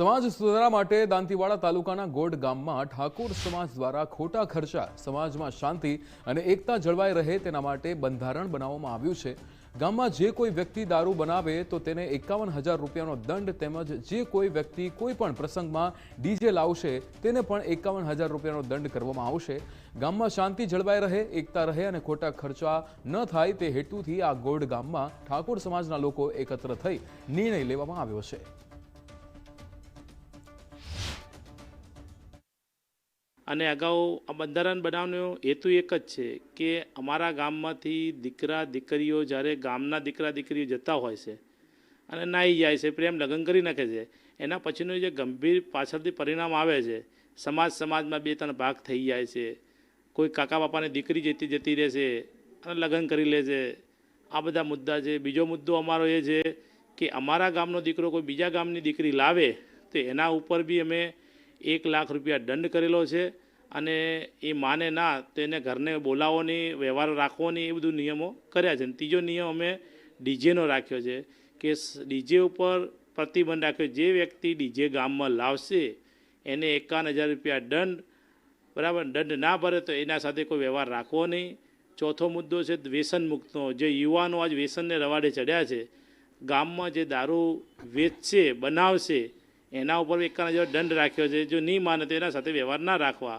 સમાજ સુધારા માટે દાંતીવાડા તાલુકાના ગોડ ગામમાં ઠાકોર સમાજ દ્વારા ખોટા ખર્ચા, સમાજમાં શાંતિ અને એકતા જળવાઈ રહે તેના માટે બંધારણ બનાવવામાં આવ્યું છે. ગામમાં જે કોઈ વ્યક્તિ દારૂ બનાવે તો તેને એકાવન હજાર રૂપિયાનો દંડ તેમજ જે કોઈ વ્યક્તિ કોઈ પણ પ્રસંગમાં ડીજે લાવશે તેને પણ એકાવન હજાર રૂપિયાનો દંડ કરવામાં આવશે. ગામમાં શાંતિ જળવાઈ રહે, એકતા રહે અને ખોટા ખર્ચા ન થાય તે હેતુથી આ ગોડ ગામમાં ઠાકોર સમાજના લોકો એકત્ર થઈ નિર્ણય લેવામાં આવ્યો છે. અને અગાઉ આ બંધારણ બનાવવાનો હેતુ એક જ છે કે અમારા ગામમાંથી દીકરા, દીકરીઓ જ્યારે ગામના દીકરા, દીકરીઓ જતા હોય છે અને નાહી જાય છે, પ્રેમ લગ્ન કરી નાખે છે, એના પછીનું જે ગંભીર પાછળથી પરિણામ આવે છે, સમાજ સમાજમાં બે, ત્રણ ભાગ થઈ જાય છે. કોઈ કાકા બાપાની દીકરી જતી જતી રહેશે અને લગ્ન કરી લે છે. આ બધા મુદ્દા છે. બીજો મુદ્દો અમારો એ છે કે અમારા ગામનો દીકરો કોઈ બીજા ગામની દીકરી લાવે તો એના ઉપર બી અમે એક લાખ રૂપિયા દંડ કરેલો છે અને એ માને ના તો એને ઘરને બોલાવવાની વ્યવહાર રાખવાની એ બધું નિયમો કર્યા છે. અને ત્રીજો નિયમ અમે ડીજેનો રાખ્યો છે કે ડીજે ઉપર પ્રતિબંધ રાખ્યો, જે વ્યક્તિ ડીજે ગામમાં લાવશે એને એકાવન હજાર રૂપિયા દંડ, બરાબર? દંડ ના ભરે તો એના સાથે કોઈ વ્યવહાર રાખવો નહીં. ચોથો મુદ્દો છે વ્યસન મુક્તનો જે યુવાનો આજ વ્યસનને રવાડે ચડ્યા છે, ગામમાં જે દારૂ વેચશે, બનાવશે એના ઉપર એક હજાર દંડ રાખ્યો છે, જો નહીં માને તો એના સાથે વ્યવહાર ના રાખવા.